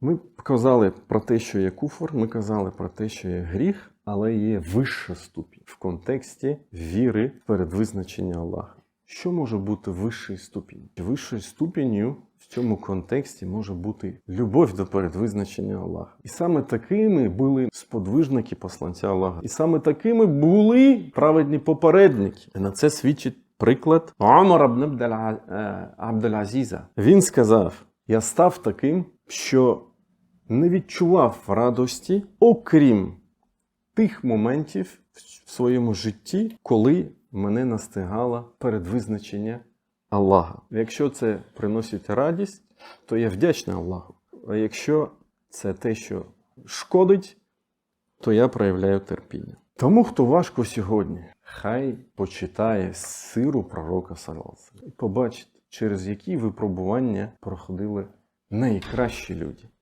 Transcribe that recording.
Ми казали про те, що є куфор, ми казали про те, що є гріх, але є вища ступінь в контексті віри перед визначення Аллаха. Що може бути вищою ступінь? Вищою ступінню в цьому контексті може бути любов до передвизначення Аллаха. І саме такими були сподвижники посланця Аллаха. І саме такими були праведні попередники. І на це свідчить приклад ібн Абдель- е, Абдель-Азіза. Він сказав: Я став таким, що не відчував радості, окрім тих моментів в своєму житті, коли мене настигало передвизначення Аллаха. Якщо це приносить радість, то я вдячний Аллаху. А якщо це те, що шкодить, то я проявляю терпіння. Тому, хто важко сьогодні, хай почитає сиру пророка Саласа і побачить, через які випробування проходили найкращі люди.